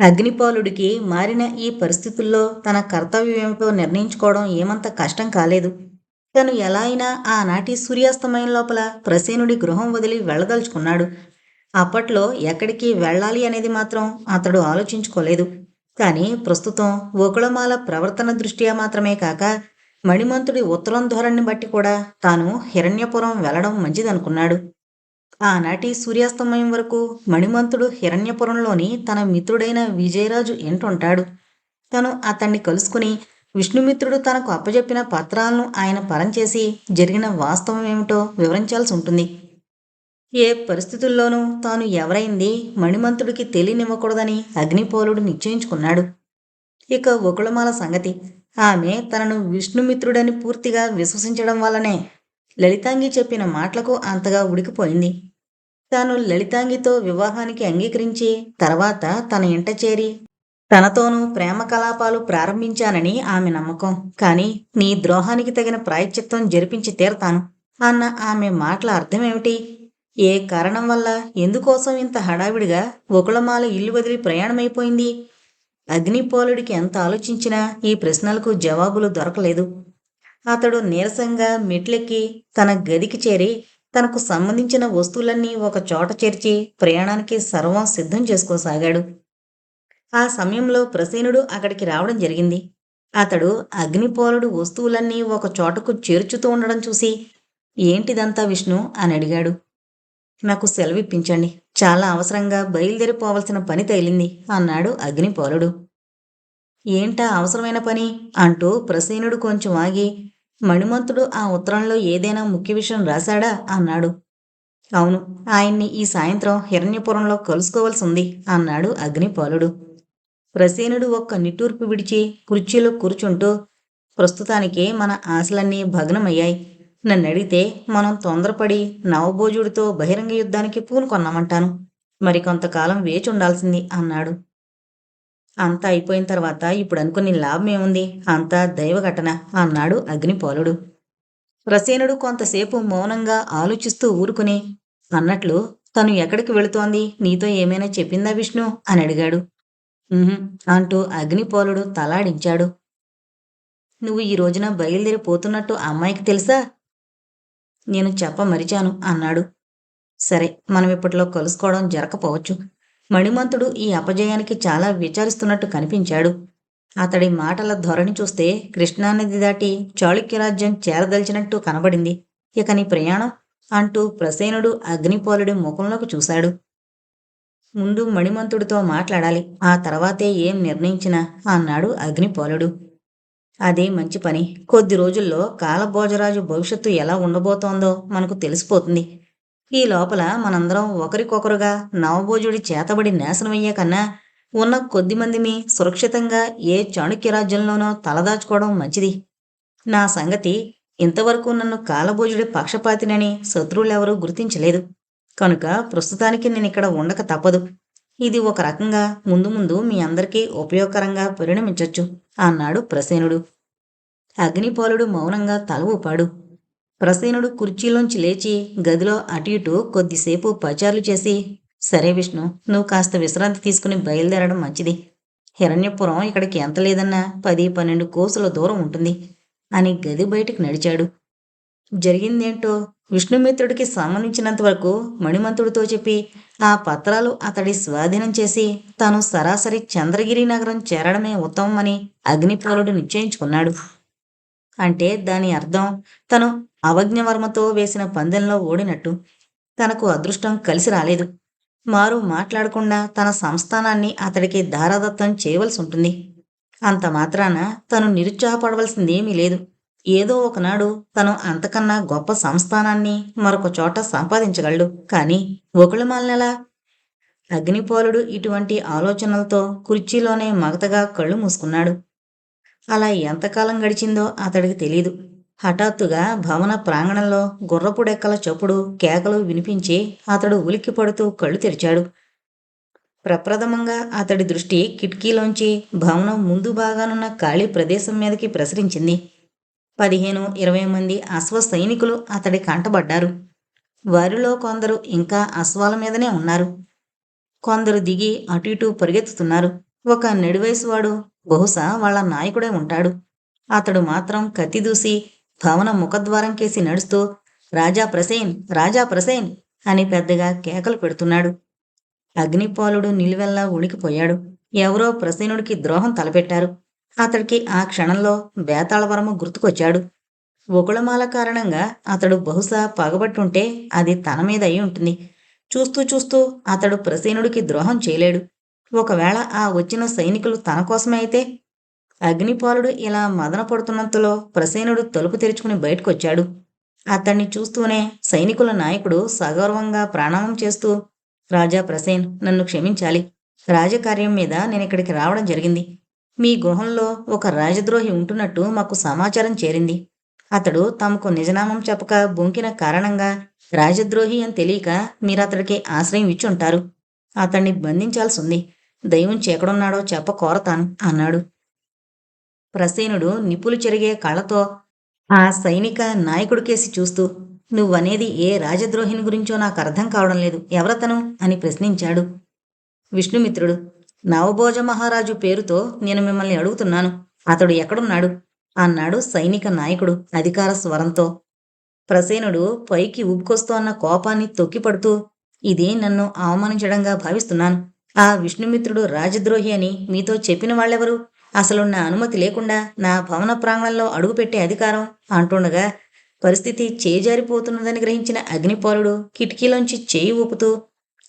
అగ్నిపాలుడికి మారిన ఈ పరిస్థితుల్లో తన కర్తవ్యమేమిటో నిర్ణయించుకోవడం ఏమంత కష్టం కాలేదు. తను ఎలా అయినా ఆనాటి సూర్యాస్తమయం లోపల ప్రసేనుడి గృహం వదిలి వెళ్ళదలుచుకున్నాడు. అప్పట్లో ఎక్కడికి వెళ్ళాలి అనేది మాత్రం అతడు ఆలోచించుకోలేదు. కానీ ప్రస్తుతం ఒకళమాల ప్రవర్తన దృష్ట్యా మాత్రమే కాక మణిమంతుడి ఉత్తరం ధోరణిని బట్టి కూడా తాను హిరణ్యపురం వెళ్ళడం మంచిదనుకున్నాడు. ఆనాటి సూర్యాస్తమయం వరకు మణిమంతుడు హిరణ్యపురంలోని తన మిత్రుడైన విజయరాజు ఇంటుంటాడు తను అతన్ని కలుసుకుని విష్ణుమిత్రుడు తనకు అప్పజెప్పిన పత్రాలను ఆయన పరం చేసి జరిగిన వాస్తవం ఏమిటో వివరించాల్సి ఉంటుంది. ఏ పరిస్థితుల్లోనూ తాను ఎవరైంది మణిమంతుడికి తెలియనివ్వకూడదని అగ్నిపోలుడు నిశ్చయించుకున్నాడు. ఇక ఒకళమాల సంగతి. ఆమె తనను విష్ణుమిత్రుడని పూర్తిగా విశ్వసించడం వల్లనే లలితాంగి చెప్పిన మాటలకు అంతగా ఉడికిపోయింది. తాను లలితాంగితో వివాహానికి అంగీకరించి తర్వాత తన ఇంట చేరి తనతోనూ ప్రేమ కలాపాలు ప్రారంభించానని ఆమె నమ్మకం. కానీ నీ ద్రోహానికి తగిన ప్రాయశ్చిత్తం జరిపించి తీరతాను అన్న ఆమె మాటల అర్థమేమిటి? ఏ కారణం వల్ల? ఎందుకోసం ఇంత హడావిడిగా ఒకళమాల ఇల్లు వదిలి ప్రయాణమైపోయింది? అగ్నిపోలుడికి ఎంత ఆలోచించినా ఈ ప్రశ్నలకు జవాబులు దొరకలేదు. అతడు నీరసంగా మెట్లెక్కి తన గదికి చేరి తనకు సంబంధించిన వస్తువులన్నీ ఒక చోట చేర్చి ప్రయాణానికి సర్వం సిద్ధం చేసుకోసాగాడు. ఆ సమయంలో ప్రసేనుడు అక్కడికి రావడం జరిగింది. అతడు అగ్నిపోలుడు వస్తువులన్నీ ఒక చోటకు చేర్చుతూ ఉండడం చూసి ఏంటిదంతా విష్ణు? అని అడిగాడు. నాకు సెలవిప్పించండి. చాలా అవసరంగా బయలుదేరిపోవలసిన పని తగిలింది అన్నాడు అగ్నిపోలుడు ఏంటా అవసరమైన పని? అంటూ ప్రసేనుడు కొంచెం ఆగి మణిమంతుడు ఆ ఉత్తరంలో ఏదైనా ముఖ్య విషయం రాశాడా? అన్నాడు. అవును ఆయన్ని ఈ సాయంత్రం హిరణ్యపురంలో కలుసుకోవాల్సి ఉంది అన్నాడు అగ్నిపాలుడు. ప్రసేనుడు ఒక్క నిట్టూర్పు విడిచి కుర్చీలో కూర్చుంటూ ప్రస్తుతానికి మన ఆశలన్నీ భగ్నమయ్యాయి. నన్ను అడిగితే మనం తొందరపడి నవభోజుడితో బహిరంగ యుద్ధానికి పూనుకొన్నామంటాను. మరి కొంతకాలం వేచి ఉండాల్సింది అన్నాడు. అంతా అయిపోయిన తర్వాత ఇప్పుడు అనుకుని లాభం ఏముంది? అంతా దైవఘటన అన్నాడు అగ్నిపోలుడు. ప్రసేనుడు కొంతసేపు మౌనంగా ఆలోచిస్తూ ఊరుకుని అన్నట్లు తను ఎక్కడికి వెళుతోంది? నీతో ఏమైనా చెప్పిందా విష్ణు? అని అడిగాడు. అంటూ అగ్నిపోలుడు తలాడించాడు. నువ్వు ఈ రోజున బయలుదేరి పోతున్నట్టు అమ్మాయికి తెలుసా? నేను చెప్ప మరిచాను అన్నాడు. సరే మనం ఇప్పట్లో కలుసుకోవడం జరకపోవచ్చు మణిమంతుడు ఈ అపజయానికి చాలా విచారిస్తున్నట్టు కనిపించాడు. అతడి మాటల ధోరణి చూస్తే కృష్ణానది దాటి చాళుక్యరాజ్యం చేరదలిచినట్టు కనబడింది. ఇక నీ ప్రయాణం అంటూ ప్రసేనుడు అగ్నిపోలుడి ముఖంలోకి చూశాడు. ముందు మణిమంతుడితో మాట్లాడాలి ఆ తర్వాతే ఏం నిర్ణయించినా అన్నాడు అగ్నిపోలుడు. అదే మంచి పని. కొద్ది రోజుల్లో కాలభోజరాజు భవిష్యత్తు ఎలా ఉండబోతోందో మనకు తెలిసిపోతుంది. ఈ లోపల మనందరం ఒకరికొకరుగా నవభోజుడి చేతబడి నాశనమయ్యే కన్నా ఉన్న కొద్ది మందిని సురక్షితంగా ఏ చాణుక్య రాజ్యంలోనో తలదాచుకోవడం మంచిది. నా సంగతి ఇంతవరకు నన్ను కాలభోజుడి పక్షపాతినని శత్రువులెవరూ గుర్తించలేదు. కనుక ప్రస్తుతానికి నేను ఇక్కడ ఉండక తప్పదు. ఇది ఒక రకంగా ముందు ముందు మీ అందరికీ ఉపయోగకరంగా పరిణమించొచ్చు అన్నాడు ప్రసేనుడు. అగ్నిపోలుడు మౌనంగా తల ఊపాడు ప్రసేనుడు కుర్చీలోంచి లేచి గదిలో అటు ఇటు కొద్దిసేపు పచారులు చేసి సరే విష్ణు నువ్వు కాస్త విశ్రాంతి తీసుకుని బయలుదేరడం మంచిది. హిరణ్యపురం ఇక్కడికి ఎంత లేదన్నా పది పన్నెండు కోసుల దూరం ఉంటుంది అని గది బయటకు నడిచాడు. జరిగిందేంటో విష్ణుమిత్రుడికి సంబంధించినంత వరకు మణిమంతుడితో చెప్పి ఆ పత్రాలు అతడి స్వాధీనం చేసి తాను సరాసరి చంద్రగిరి నగరం చేరడమే ఉత్తమమని అగ్నిపాలుడు నిశ్చయించుకున్నాడు. అంటే దాని అర్థం తను అవజ్ఞవర్మతో వేసిన పందెంలో ఓడినట్టు తనకు అదృష్టం కలిసి రాలేదు. మారు మాట్లాడకుండా తన సంస్థానాన్ని అతడికి దారాదత్తం చేయవలసి ఉంటుంది. అంత మాత్రాన తను నిరుత్సాహపడవలసిందేమీ లేదు. ఏదో ఒకనాడు తను అంతకన్నా గొప్ప సంస్థానాన్ని మరొక చోట సంపాదించగలడు. కానీ ఒకళ్ళు మాలనెలా అగ్నిపోలుడు ఇటువంటి ఆలోచనలతో కుర్చీలోనే మగతగా కళ్ళు మూసుకున్నాడు. అలా ఎంతకాలం గడిచిందో అతడికి తెలీదు. హఠాత్తుగా భవన ప్రాంగణంలో గుర్రపుడెక్కల చప్పుడు కేకలు వినిపించి అతడు ఉలిక్కి పడుతూ కళ్ళు తెరిచాడు. ప్రప్రథమంగా అతడి దృష్టి కిటికీలోంచి భవనం ముందు భాగానున్న ఖాళీ ప్రదేశం మీదకి ప్రసరించింది. పదిహేను ఇరవై మంది అశ్వ సైనికులు అతడి కంటబడ్డారు. వారిలో కొందరు ఇంకా అశ్వాల మీదనే ఉన్నారు. కొందరు దిగి అటు ఇటు పరిగెత్తుతున్నారు. ఒక నెడివయసువాడు బహుశా వాళ్ళ నాయకుడే ఉంటాడు. అతడు మాత్రం కత్తి దూసి భవనం ముఖద్వారం కేసి నడుస్తూ రాజా ప్రసేన్ రాజా ప్రసేన్ అని పెద్దగా కేకలు పెడుతున్నాడు. అగ్నిపాలుడు నిలువెల్లా ఉణికిపోయాడు ఎవరో ప్రసేనుడికి ద్రోహం తలపెట్టారు. అతడికి ఆ క్షణంలో బేతాళవరము గుర్తుకొచ్చాడు. ఒకళమాల కారణంగా అతడు బహుశా పగబట్టుంటే అది తన మీద అయి ఉంటుంది. చూస్తూ చూస్తూ అతడు ప్రసేనుడికి ద్రోహం చేయలేడు. ఒకవేళ ఆ వచ్చిన సైనికులు తన కోసమే అయితే అగ్నిపాలుడు ఇలా మదన పడుతున్నంతలో ప్రసేనుడు తలుపు తెరుచుకుని బయటకొచ్చాడు. అతన్ని చూస్తూనే సైనికుల నాయకుడు సగౌరవంగా ప్రాణామం చేస్తూ రాజా ప్రసేన్ నన్ను క్షమించాలి. రాజకార్యం మీద నేను ఇక్కడికి రావడం జరిగింది. మీ గృహంలో ఒక రాజద్రోహి ఉంటున్నట్టు మాకు సమాచారం చేరింది. అతడు తమకు నిజనామం చెప్పక బొంకిన కారణంగా రాజద్రోహి అని తెలియక మీరు అతడికి ఆశ్రయం ఇచ్చుంటారు. అతన్ని బంధించాల్సి ఉంది దైవం చెక్కడున్నాడో చెప్ప కోరతాను అన్నాడు. ప్రసేనుడు నిప్పులు చెరిగే కళ్ళతో ఆ సైనిక నాయకుడికేసి చూస్తూ నువ్వనేది ఏ రాజద్రోహిని గురించో నాకు అర్థం కావడం లేదు. ఎవరతను? అని ప్రశ్నించాడు. విష్ణుమిత్రుడు. నవభోజ మహారాజు పేరుతో నేను మిమ్మల్ని అడుగుతున్నాను. అతడు ఎక్కడున్నాడు? అన్నాడు సైనిక నాయకుడు అధికార స్వరంతో. ప్రసేనుడు పైకి ఉబ్బుకొస్తోన్న కోపాన్ని తొక్కిపడుతూ ఇది నన్ను అవమానించడంగా భావిస్తున్నాను. ఆ విష్ణుమిత్రుడు రాజద్రోహి అని మీతో చెప్పిన వాళ్ళెవరు? అసలు నా అనుమతి లేకుండా నా భవన ప్రాంగణంలో అడుగుపెట్టే అధికారం అంటుండగా పరిస్థితి చేజారిపోతున్నదని గ్రహించిన అగ్నిపాలుడు కిటికీలోంచి చేయి ఊపుతూ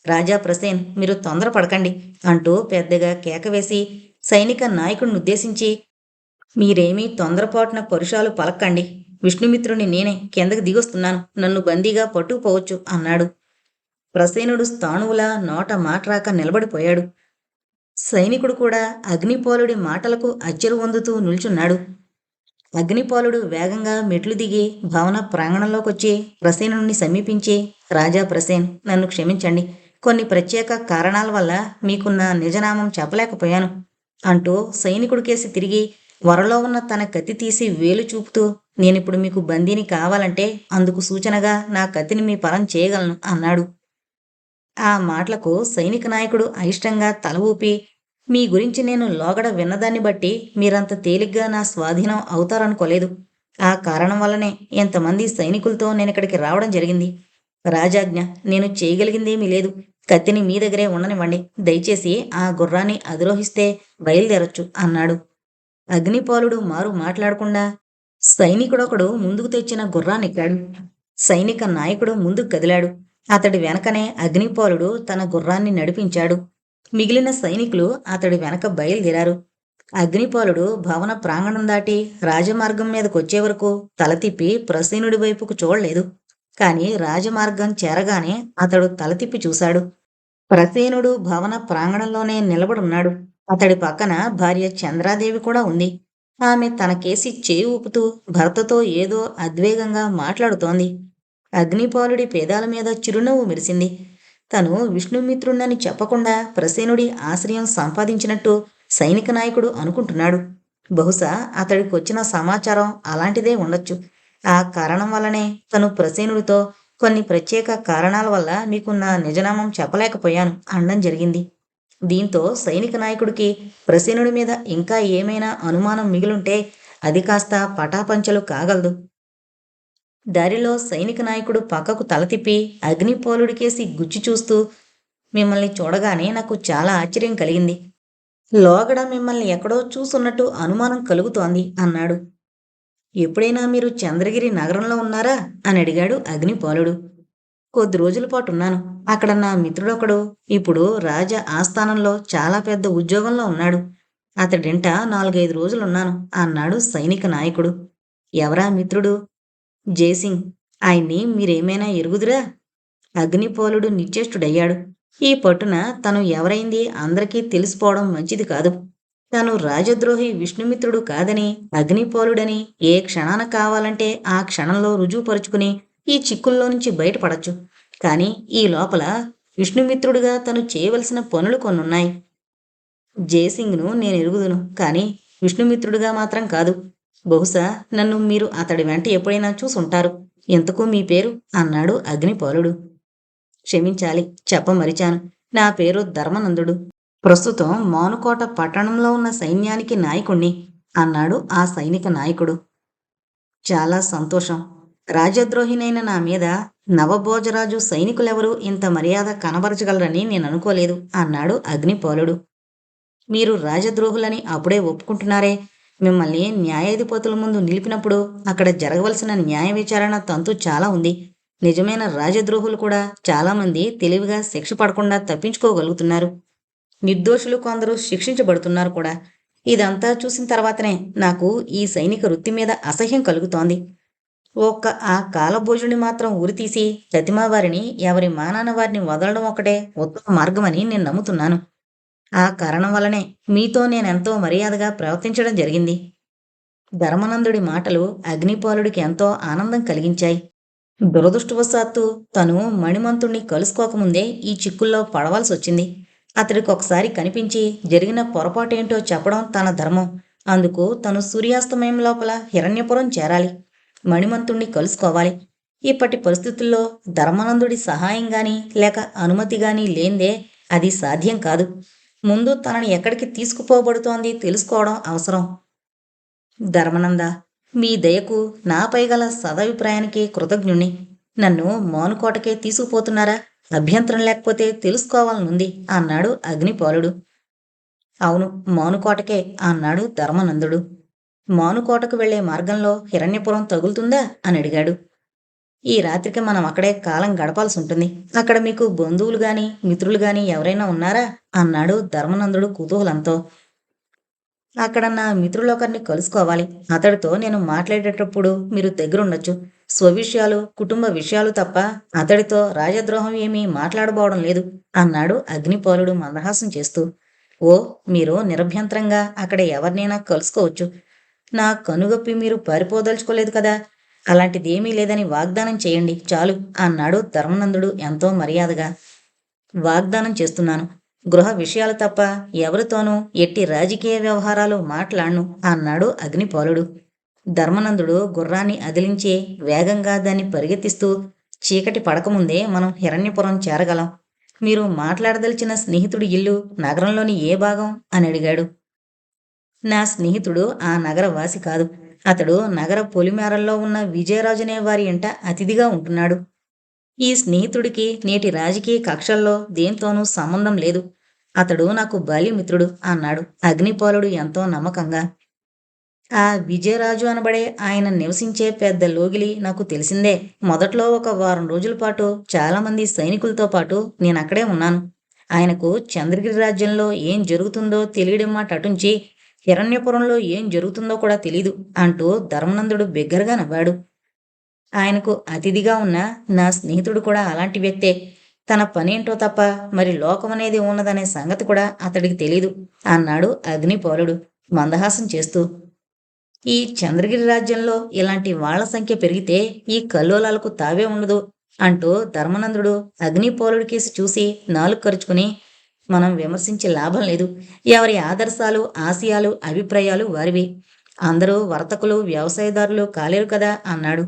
రాజా ప్రసేన్ మీరు తొందరపడకండి అంటూ పెద్దగా కేకవేసి సైనిక నాయకుడిని ఉద్దేశించి మీరేమీ తొందరపాటున పరుషాలు పలక్కండి. విష్ణుమిత్రుని నేనే కిందకి దిగొస్తున్నాను. నన్ను బందీగా పట్టుకుపోవచ్చు అన్నాడు. ప్రసేనుడు స్థాణువులా నోట మాట్రాక నిలబడిపోయాడు. సైనికుడు కూడా అగ్నిపాలుడి మాటలకు అచ్చరు వందుతూ నిల్చున్నాడు. అగ్నిపాలుడు వేగంగా మెట్లు దిగి భవన ప్రాంగణంలోకొచ్చి ప్రసేనుడిని సమీపించి రాజా ప్రసేన్ నన్ను క్షమించండి. కొన్ని ప్రత్యేక కారణాల వల్ల మీకున్న నిజనామం చెప్పలేకపోయాను అంటూ సైనికుడి కేసి తిరిగి వరలో ఉన్న తన కత్తి తీసి వేలు చూపుతూ నేనిప్పుడు మీకు బందీని కావాలంటే అందుకు సూచనగా నా కత్తిని మీ పరం చేయగలను అన్నాడు. ఆ మాటలకు సైనిక నాయకుడు అయిష్టంగా తల ఊపి మీ గురించి నేను లోగడ విన్నదాన్ని బట్టి మీరంత తేలిగ్గా నా స్వాధీనం అవుతారనుకోలేదు. ఆ కారణం వల్లనే ఎంతమంది సైనికులతో నేను ఇక్కడికి రావడం జరిగింది. రాజాజ్ఞ నేను చేయగలిగిందేమీ లేదు. కత్తిని మీ దగ్గరే ఉండనివ్వండి. దయచేసి ఆ గుర్రాన్ని అధిరోహిస్తే బయలుదేరొచ్చు అన్నాడు. అగ్నిపాలుడు మారు మాట్లాడకుండా సైనికుడొకడు ముందుకు తెచ్చిన గుర్రాన్ని ఎక్కాడు సైనిక నాయకుడు ముందుకు కదిలాడు. అతడి వెనకనే అగ్నిపాలుడు తన గుర్రాన్ని నడిపించాడు. మిగిలిన సైనికులు అతడి వెనక బయలుదేరారు. అగ్నిపాలుడు భవన ప్రాంగణం దాటి రాజమార్గం మీదకొచ్చే వరకు తల తిప్పి ప్రసీనుడి వైపుకు చూడలేదు. కాని రాజమార్గం చేరగానే అతడు తల తిప్పి చూశాడు. ప్రసేనుడు భవన ప్రాంగణంలోనే నిలబడున్నాడు. అతడి పక్కన భార్య చంద్రాదేవి కూడా ఉంది. ఆమె తన కేసి చేయి ఊపుతూ భర్తతో ఏదో అద్వేగంగా మాట్లాడుతోంది. అగ్నిపాలుడి పేదాల మీద చిరునవ్వు మెరిసింది. తను విష్ణుమిత్రుణ్ణని చెప్పకుండా ప్రసేనుడి ఆశ్రయం సంపాదించినట్టు సైనిక నాయకుడు అనుకుంటున్నాడు. బహుశా అతడికి వచ్చిన సమాచారం అలాంటిదే ఉండొచ్చు. ఆ కారణం వల్లనే తను ప్రసేనుడితో కొన్ని ప్రత్యేక కారణాల వల్ల మీకు నా నిజనామం చెప్పలేకపోయాను అనడం జరిగింది. దీంతో సైనిక నాయకుడికి ప్రసేనుడి మీద ఇంకా ఏమైనా అనుమానం మిగిలుంటే అది కాస్త పటాపంచలు కాగలదు. దారిలో సైనిక నాయకుడు పక్కకు తల తిప్పి అగ్నిపోలుడికేసి గుచ్చి చూస్తూ మిమ్మల్ని చూడగానే నాకు చాలా ఆశ్చర్యం కలిగింది. లోగడ మిమ్మల్ని ఎక్కడో చూసున్నట్టు అనుమానం కలుగుతోంది అన్నాడు. ఎప్పుడైనా మీరు చంద్రగిరి నగరంలో ఉన్నారా? అని అడిగాడు అగ్నిపాలుడు. కొద్ది రోజుల పాటు ఉన్నాను. అక్కడ నా మిత్రుడొకడు ఇప్పుడు రాజ ఆస్థానంలో చాలా పెద్ద ఉద్యోగంలో ఉన్నాడు. అతడింట నాలుగైదు రోజులున్నాను అన్నాడు సైనిక నాయకుడు. ఎవరా మిత్రుడు? జయసింగ్ ఆయన్ని మీరేమైనా ఎరుగుదురా? అగ్నిపోలుడు నిత్యష్టుడయ్యాడు ఈ పట్టున తను ఎవరైంది అందరికీ తెలిసిపోవడం మంచిది కాదు. తను రాజద్రోహి విష్ణుమిత్రుడు కాదని అగ్నిపోలుడని ఏ క్షణాన కావాలంటే ఆ క్షణంలో రుజువుపరుచుకుని ఈ చిక్కుల్లో నుంచి బయటపడచ్చు. కానీ ఈ లోపల విష్ణుమిత్రుడిగా తను చేయవలసిన పనులు కొన్నున్నాయి. జయసింగ్ను నేను ఎరుగుదును కానీ విష్ణుమిత్రుడిగా మాత్రం కాదు. బహుశా నన్ను మీరు అతడి వెంట ఎప్పుడైనా చూసుంటారు. ఎందుకు మీ పేరు? అన్నాడు అగ్నిపాలుడు. క్షమించాలి చెప్పమరిచాను నా పేరు ధర్మనందుడు. ప్రస్తుతం మానుకోట పట్టణంలో ఉన్న సైన్యానికి నాయకుణ్ణి అన్నాడు ఆ సైనిక నాయకుడు. చాలా సంతోషం. రాజద్రోహినైన నా మీద నవభోజరాజు సైనికులెవరూ ఇంత మర్యాద కనబరచగలరని నేను అనుకోలేదు అన్నాడు అగ్నిపాలుడు. మీరు రాజద్రోహులని అప్పుడే ఒప్పుకుంటున్నారే మిమ్మల్ని న్యాయాధిపతుల ముందు నిలిపినప్పుడు అక్కడ జరగవలసిన న్యాయ విచారణ తంతు చాలా ఉంది. నిజమైన రాజద్రోహులు కూడా చాలామంది తెలివిగా శిక్ష పడకుండా తప్పించుకోగలుగుతున్నారు. నిర్దోషులు కొందరు శిక్షించబడుతున్నారు కూడా. ఇదంతా చూసిన తర్వాతనే నాకు ఈ సైనిక వృత్తి మీద అసహ్యం కలుగుతోంది. ఒక్క ఆ కాలభోజుని మాత్రం ఉరితీసి ప్రతిమావారిని ఎవరి మానాన వారిని వదలడం ఒకటే ఉత్తమ మార్గమని నేను నమ్ముతున్నాను. ఆ కారణం వల్లనే మీతో నేనెంతో మర్యాదగా ప్రవర్తించడం జరిగింది. ధర్మనందుడి మాటలు అగ్నిపాలుడికి ఎంతో ఆనందం కలిగించాయి. దురదృష్టవశాత్తు తను మణిమంతుణ్ణి కలుసుకోకముందే ఈ చిక్కుల్లో పడవలసి వచ్చింది అతడికి ఒకసారి కనిపించి జరిగిన పొరపాటేంటో చెప్పడం తన ధర్మం. అందుకు తను సూర్యాస్తమయం లోపల హిరణ్యపురం చేరాలి. మణిమంతుణ్ణి కలుసుకోవాలి. ఇప్పటి పరిస్థితుల్లో ధర్మానందుడి సహాయం గాని లేక అనుమతి గాని లేందే అది సాధ్యం కాదు. ముందు తనని ఎక్కడికి తీసుకుపోబడుతోంది తెలుసుకోవడం అవసరం. ధర్మనంద మీ దయకు నాపై గల సదభిప్రాయానికి కృతజ్ఞుణ్ణి. నన్ను మౌనుకోటకే తీసుకుపోతున్నారా? అభ్యంతరం లేకపోతే తెలుసుకోవాలనుంది అన్నాడు అగ్నిపాలుడు. అవును మౌనుకోటకే అన్నాడు ధర్మనందుడు. మానుకోటకు వెళ్ళే మార్గంలో హిరణ్యపురం తగులుతుందా? అని అడిగాడు. ఈ రాత్రికి మనం అక్కడే కాలం గడపాల్సి ఉంటుంది అక్కడ మీకు బంధువులు గాని మిత్రులు గాని ఎవరైనా ఉన్నారా? అన్నాడు ధర్మనందుడు కుతూహలంతో. అక్కడ నా మిత్రులొకరిని కలుసుకోవాలి. అతడితో నేను మాట్లాడేటప్పుడు మీరు దగ్గరుండొచ్చు. స్వవిషయాలు కుటుంబ విషయాలు తప్ప అతడితో రాజద్రోహం ఏమీ మాట్లాడబోవడం లేదు అన్నాడు అగ్నిపాలుడు మందహాసం చేస్తూ. ఓ మీరు నిరభ్యంతరంగా అక్కడ ఎవరినైనా కలుసుకోవచ్చు. నా కనుగొప్పి మీరు పారిపోదలుచుకోలేదు కదా? అలాంటిదేమీ లేదని వాగ్దానం చేయండి చాలు అన్నాడు ధర్మనందుడు ఎంతో మర్యాదగా. వాగ్దానం చేస్తున్నాను. గృహ విషయాలు తప్ప ఎవరితోనూ ఎట్టి రాజకీయ వ్యవహారాలు మాట్లాడను అన్నాడు అగ్నిపాలుడు. ధర్మనందుడు గుర్రాన్ని అదిలించి వేగంగా దాన్ని పరిగెత్తిస్తూ చీకటి పడకముందే మనం హిరణ్యపురం చేరగలం. మీరు మాట్లాడదలిచిన స్నేహితుడి ఇల్లు నగరంలోని ఏ భాగం? అని అడిగాడు. నా స్నేహితుడు ఆ నగరవాసి కాదు. అతడు నగర పొలిమేరల్లో ఉన్న విజయరాజునే వారి ఇంట అతిథిగా ఉంటున్నాడు. ఈ స్నేహితుడికి నేటి రాజకీయ కక్షల్లో దేంతోనూ సంబంధం లేదు. అతడు నాకు బాల్యమిత్రుడు అన్నాడు అగ్నిపాలుడు ఎంతో నమ్మకంగా. ఆ విజయరాజు అనబడే ఆయన నివసించే పెద్ద లోగిలి నాకు తెలిసిందే. మొదట్లో ఒక వారం రోజుల పాటు చాలామంది సైనికులతో పాటు నేను అక్కడే ఉన్నాను. ఆయనకు చంద్రగిరి రాజ్యంలో ఏం జరుగుతుందో తెలియడం మాట అటుంచి హిరణ్యపురంలో ఏం జరుగుతుందో కూడా తెలీదు అంటూ ధర్మనందుడు బిగ్గరగా నవ్వాడు. ఆయనకు అతిథిగా ఉన్న నా స్నేహితుడు కూడా అలాంటి వ్యక్తే. తన పనేంటో తప్ప మరి లోకం అనేది ఉన్నదనే సంగతి కూడా అతడికి తెలీదు అన్నాడు అగ్నిపాలుడు మందహాసం చేస్తూ. ఈ చంద్రగిరి రాజ్యంలో ఇలాంటి వాళ్ళ సంఖ్య పెరిగితే ఈ కల్లోలాలకు తావే ఉండదు అంటూ ధర్మనందుడు అగ్నిపోలుడి కేసి చూసి నాలుగు ఖర్చుకుని మనం విమర్శించే లాభం లేదు. ఎవరి ఆదర్శాలు ఆశయాలు అభిప్రాయాలు వారివి. అందరూ వర్తకులు వ్యవసాయదారులు కాలేరు కదా అన్నాడు.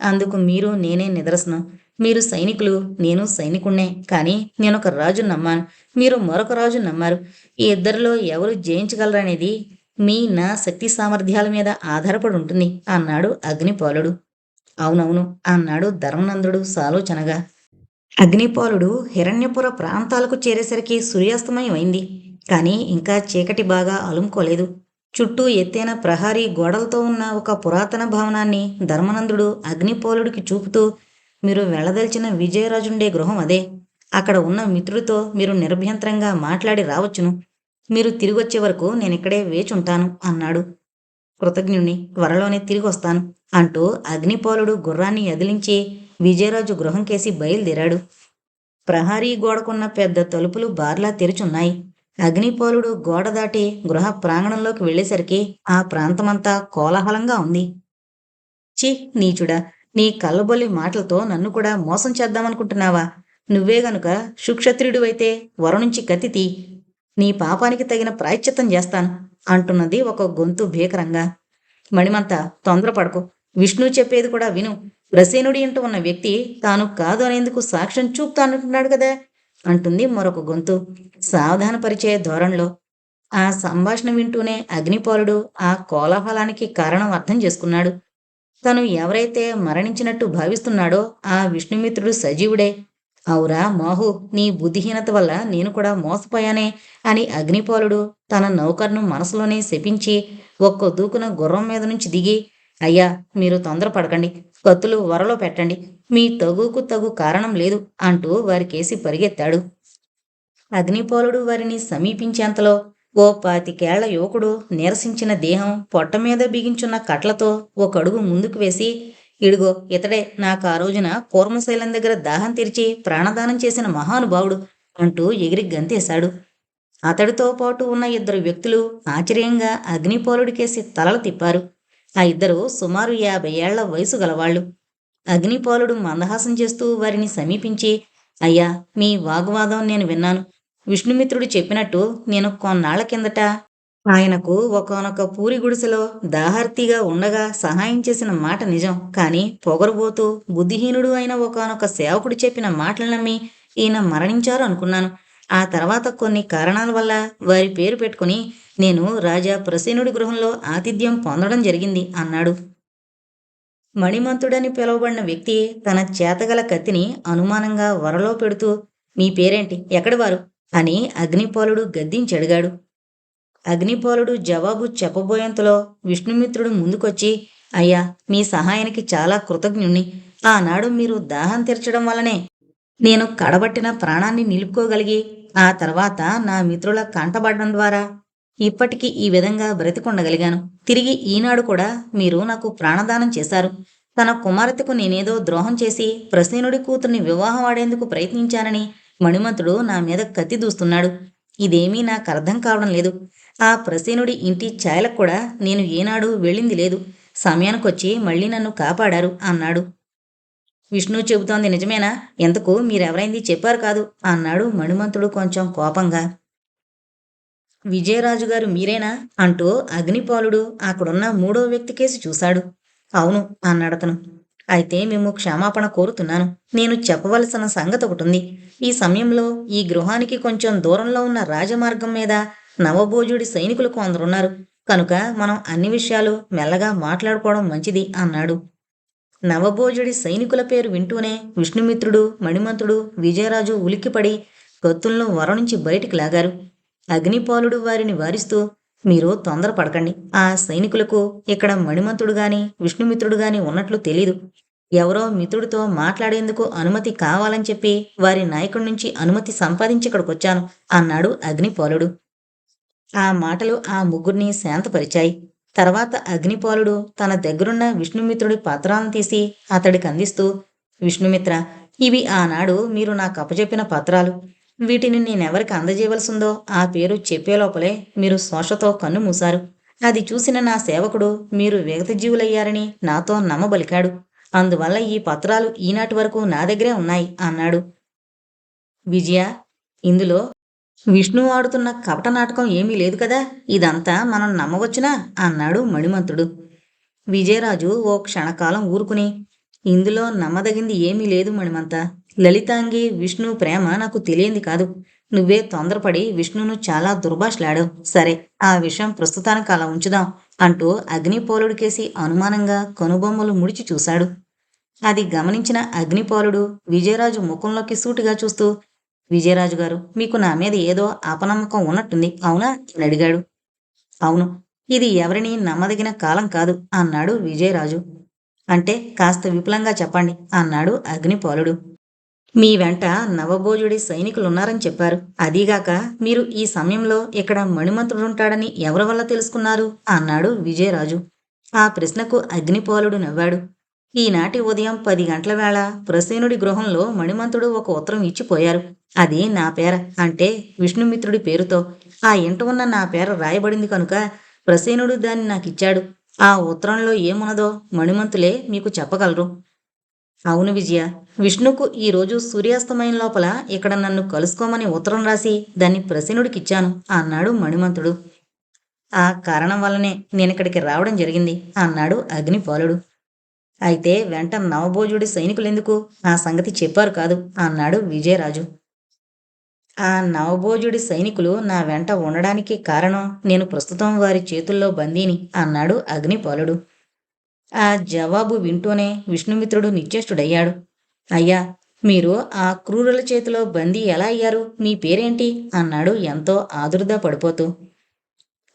అందుకు మీరు నేనే నిదర్శనం. మీరు సైనికులు నేను సైనికుణ్ణే. కానీ నేను ఒక రాజు నమ్మాను. మీరు మరొక రాజు నమ్మారు. ఈ ఇద్దరిలో ఎవరు జయించగలరనేది మీ నా శక్తి సామర్థ్యాల మీద ఆధారపడి ఉంటుంది అన్నాడు అగ్నిపాలుడు. అవునవును అన్నాడు ధర్మనందుడు సాలోచనగా. అగ్నిపాలుడు హిరణ్యపుర ప్రాంతాలకు చేరేసరికి సూర్యాస్తమయం అయింది. కానీ ఇంకా చీకటి బాగా అలుముకోలేదు. చుట్టూ ఎత్తైన ప్రహారీ గోడలతో ఉన్న ఒక పురాతన భవనాన్ని ధర్మనందుడు అగ్నిపోలుడికి చూపుతూ మీరు వెళ్ళదలిచిన విజయరాజుండే గృహం అదే. అక్కడ ఉన్న మిత్రుడితో మీరు నిర్భ్యంతరంగా మాట్లాడి రావచ్చును. మీరు తిరిగొచ్చే వరకు నేనిక్కడే వేచుంటాను అన్నాడు. కృతజ్ఞుణ్ణి త్వరలోనే తిరిగి వస్తాను అంటూ అగ్నిపోలుడు గుర్రాన్ని ఎదిలించి విజయరాజు గృహం కేసి బయలుదేరాడు. ప్రహారీ గోడకున్న పెద్ద తలుపులు బార్లా తెరుచున్నాయి. అగ్నిపోలుడు గోడ దాటి గృహ ప్రాంగణంలోకి వెళ్ళేసరికి ఆ ప్రాంతమంతా కోలాహలంగా ఉంది. చి నీచుడా నీ కళ్ళబొల్లి మాటలతో నన్ను కూడా మోసం చేద్దామనుకుంటున్నావా? నువ్వే గనుక సుక్షత్రియుడివైతే వర నుంచి కత్తి నీ పాపానికి తగిన ప్రాయశ్చిత్తం చేస్తాను అంటున్నది ఒక గొంతు భీకరంగా. మణిమంత తొందరపడకు. విష్ణు చెప్పేది కూడా విను. ప్రసేనుడి ఇంట ఉన్న వ్యక్తి తాను కాదు అనేందుకు సాక్ష్యం చూపుతానంటున్నాడు కదా అంటుంది మరొక గొంతు. సావధానపరిచే ధోరణిలో ఆ సంభాషణ వింటూనే అగ్నిపాలుడు ఆ కోలాహలానికి కారణం అర్థం చేసుకున్నాడు. తను ఎవరైతే మరణించినట్టు భావిస్తున్నాడో ఆ విష్ణుమిత్రుడు సజీవుడే. అవురా మోహు నీ బుద్ధిహీనత వల్ల నేను కూడా మోసపోయానే అని అగ్నిపాలుడు తన నౌకర్ను మనసులోనే శపించి ఒక్క దూకున గుర్రం మీద నుంచి దిగి అయ్యా మీరు తొందరపడకండి. కత్తులు వరలో పెట్టండి. మీ తగుకు తగు కారణం లేదు అంటూ వారికేసి పరిగెత్తాడు. అగ్నిపోలుడు వారిని సమీపించేంతలో ఓ పాతికేళ్ళ యువకుడు నీరసించిన దేహం పొట్ట మీద బిగించున్న కట్లతో ఒక అడుగు ముందుకు వేసి ఇడుగో ఇతడే నాకు ఆ రోజున కూర్మశైలం దగ్గర దాహం తెరిచి ప్రాణదానం చేసిన మహానుభావుడు అంటూ ఎగిరి గంతేశాడు. అతడితో పాటు ఉన్న ఇద్దరు వ్యక్తులు ఆశ్చర్యంగా అగ్నిపోలుడికేసి తలలు తిప్పారు. ఆ ఇద్దరు సుమారు యాభై ఏళ్ళ వయసు గలవాళ్ళు అగ్నిపాలుడు మందహాసం చేస్తూ వారిని సమీపించి అయ్యా మీ వాగ్వాదం నేను విన్నాను. విష్ణుమిత్రుడు చెప్పినట్టు నేను కొన్నాళ్ళ కిందట ఆయనకు ఒకనొక పూరి గుడిసెలో దాహార్తిగా ఉండగా సహాయం చేసిన మాట నిజం. కానీ పొగరుబోతూ బుద్ధిహీనుడు అయిన ఒకనొక సేవకుడు చెప్పిన మాటలు నమ్మి ఈయన మరణించారు అనుకున్నాను. ఆ తర్వాత కొన్ని కారణాల వల్ల వారి పేరు పెట్టుకుని నేను రాజా ప్రసేనుడి గృహంలో ఆతిథ్యం పొందడం జరిగింది అన్నాడు. మణిమంతుడని పిలువబడిన వ్యక్తి తన చేతగల కత్తిని అనుమానంగా వరలో పెడుతూ మీ పేరేంటి? ఎక్కడి వారు? అని అగ్నిపాలుడు గద్దించడిగాడు అగ్నిపాలుడు జవాబు చెప్పబోయేంతలో విష్ణుమిత్రుడు ముందుకొచ్చి అయ్యా మీ సహాయానికి చాలా కృతజ్ఞుణ్ణి. ఆనాడు మీరు దాహం తీర్చడం వల్లనే నేను కడబట్టిన ప్రాణాన్ని నిలుపుకోగలిగి ఆ తర్వాత నా మిత్రుల కంటబడడం ద్వారా ఇప్పటికీ ఈ విధంగా బ్రతికొండగలిగాను. తిరిగి ఈనాడు కూడా మీరు నాకు ప్రాణదానం చేశారు. తన కుమార్తెకు నేనేదో ద్రోహం చేసి ప్రసేనుడి కూతుర్ని వివాహం ఆడేందుకు ప్రయత్నించానని మణిమంతుడు నా మీద కత్తి దూస్తున్నాడు. ఇదేమీ నాకు అర్థం కావడం లేదు. ఆ ప్రసేనుడి ఇంటి ఛాయలకు కూడా నేను ఏనాడు వెళ్ళింది లేదు. సమయానికొచ్చి మళ్ళీ నన్ను కాపాడారు అన్నాడు. విష్ణు చెబుతోంది నిజమేనా? ఎంతకు మీరెవరైంది? చెప్పారు కాదు అన్నాడు మణిమంతుడు కొంచెం కోపంగా. విజయరాజు గారు మీరేనా? అంటూ అగ్నిపాలుడు అక్కడున్న మూడో వ్యక్తి కేసి చూశాడు. అవును అన్నాడతను అయితే మేము క్షమాపణ కోరుతున్నాను. నేను చెప్పవలసిన సంగతి ఒకటి ఉంది ఈ సమయంలో ఈ గృహానికి కొంచెం దూరంలో ఉన్న రాజమార్గం మీద నవభోజుడి సైనికులు కొందరున్నారు. కనుక మనం అన్ని విషయాలు మెల్లగా మాట్లాడుకోవడం మంచిది అన్నాడు. నవభోజుడి సైనికుల పేరు వింటూనే విష్ణుమిత్రుడు మణిమంతుడు విజయరాజు ఉలిక్కిపడి కత్తులను వర నుంచి బయటికి లాగారు. అగ్నిపాలుడు వారిని వారిస్తూ మీరు తొందరపడకండి. ఆ సైనికులకు ఇక్కడ మణిమంతుడు గాని విష్ణుమిత్రుడు గాని ఉన్నట్లు తెలీదు. ఎవరో మిత్రుడితో మాట్లాడేందుకు అనుమతి కావాలని చెప్పి వారి నాయకుడి నుంచి అనుమతి సంపాదించి ఇక్కడికొచ్చాను అన్నాడు అగ్నిపాలుడు. ఆ మాటలు ఆ ముగ్గురిని శాంతపరిచాయి. తర్వాత అగ్నిపాలుడు తన దగ్గరున్న విష్ణుమిత్రుడి పత్రాలను తీసి అతడికి అందిస్తూ విష్ణుమిత్ర ఇవి ఆనాడు మీరు నాకు అప్పచెప్పిన పత్రాలు. వీటిని నేనెవరికి అందజేయవలసిందో ఆ పేరు చెప్పే లోపలే మీరు శోషతో కన్ను మూశారు. అది చూసిన నా సేవకుడు మీరు జీవులయ్యారని నాతో నమ్మబలికాడు. అందువల్ల ఈ పత్రాలు ఈనాటి వరకు నా దగ్గరే ఉన్నాయి అన్నాడు. విజయ ఇందులో విష్ణు ఆడుతున్న కపట నాటకం ఏమీ లేదు కదా? ఇదంతా మనం నమ్మవచ్చునా? అన్నాడు మణిమంతుడు. విజయరాజు ఓ క్షణకాలం ఊరుకుని ఇందులో నమ్మదగింది ఏమీ లేదు మణిమంత. లలితాంగి విష్ణు ప్రేమ నాకు తెలియంది కాదు. నువ్వే తొందరపడి విష్ణును చాలా దుర్భాషలాడావు. సరే ఆ విషయం ప్రస్తుతానికి అలా ఉంచుదాం అంటూ అగ్నిపోలుడికేసి అనుమానంగా కనుబొమ్మలు ముడిచి చూశాడు. అది గమనించిన అగ్నిపోలుడు విజయరాజు ముఖంలోకి సూటిగా చూస్తూ విజయరాజు గారు మీకు నా మీద ఏదో అపనమ్మకం ఉన్నట్టుంది అవునా? అని అడిగాడు. అవును ఇది ఎవరిని నమ్మదగిన కాలం కాదు అన్నాడు విజయరాజు. అంటే కాస్త విపులంగా చెప్పండి అన్నాడు అగ్నిపాలుడు. మీ వెంట నవభోజుడి సైనికులున్నారని చెప్పారు. అదీగాక మీరు ఈ సమయంలో ఇక్కడ మణిమంతుడుంటాడని ఎవరి వల్ల తెలుసుకున్నారు? అన్నాడు విజయరాజు. ఆ ప్రశ్నకు అగ్నిపాలుడు నవ్వాడు. ఈనాటి ఉదయం పది గంటల వేళ ప్రసేనుడి గృహంలో మణిమంతుడు ఒక ఉత్తరం ఇచ్చిపోయారు. అది నా పేర అంటే విష్ణుమిత్రుడి పేరుతో. ఆ ఇంట ఉన్న నా పేర రాయబడింది కనుక ప్రసేనుడు దాన్ని నాకిచ్చాడు. ఆ ఉత్తరంలో ఏమున్నదో మణిమంతులే మీకు చెప్పగలరు. అవును విజయ విష్ణుకు ఈరోజు సూర్యాస్తమయం లోపల ఇక్కడ నన్ను కలుసుకోమని ఉత్తరం రాసి దాన్ని ప్రసేనుడికిచ్చాను అన్నాడు మణిమంతుడు. ఆ కారణం వల్లనే నేనిక్కడికి రావడం జరిగింది అన్నాడు అగ్నిపాలుడు. అయితే వెంట నవభోజుడి సైనికులెందుకు? ఆ సంగతి చెప్పారు కాదు అన్నాడు విజయరాజు. ఆ నవభోజుడి సైనికులు నా వెంట ఉండడానికి కారణం నేను ప్రస్తుతం వారి చేతుల్లో బందీని అన్నాడు అగ్నిపాలుడు. ఆ జవాబు వింటూనే విష్ణుమిత్రుడు నిశ్చేష్టుడయ్యాడు. అయ్యా మీరు ఆ క్రూరుల చేతిలో బందీ ఎలా అయ్యారు? మీ పేరేంటి? అన్నాడు ఎంతో ఆదుర్దా పడిపోతూ.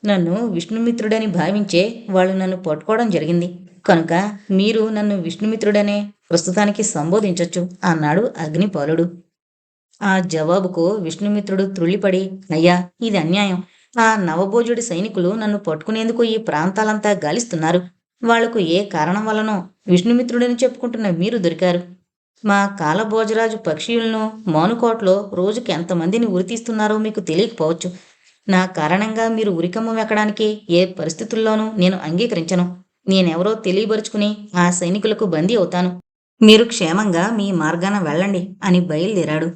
నన్ను విష్ణుమిత్రుడని భావించే వాళ్ళు నన్ను పట్టుకోవడం జరిగింది. కనుక మీరు నన్ను విష్ణుమిత్రుడనే ప్రస్తుతానికి సంబోధించొచ్చు అన్నాడు అగ్నిపాలుడు. ఆ జవాబుకు విష్ణుమిత్రుడు త్రుళ్ళిపడి అయ్యా ఇది అన్యాయం. ఆ నవభోజుడి సైనికులు నన్ను పట్టుకునేందుకు ఈ ప్రాంతాలంతా గాలిస్తున్నారు. వాళ్ళకు ఏ కారణం వలనో విష్ణుమిత్రుడని చెప్పుకుంటున్న మీరు దొరికారు. మా కాలభోజరాజు పక్షియులను మానుకోటలో రోజుకి ఎంతమందిని ఉరితీస్తున్నారో మీకు తెలియకపోవచ్చు. నా కారణంగా మీరు ఉరికమ్మం ఎక్కడానికి ఏ పరిస్థితుల్లోనూ నేను అంగీకరించను. నేనెవరో తెలియబరుచుకుని ఆ సైనికులకు బందీ అవుతాను. మీరు క్షేమంగా మీ మార్గాన వెళ్ళండి అని బయలుదేరాడు.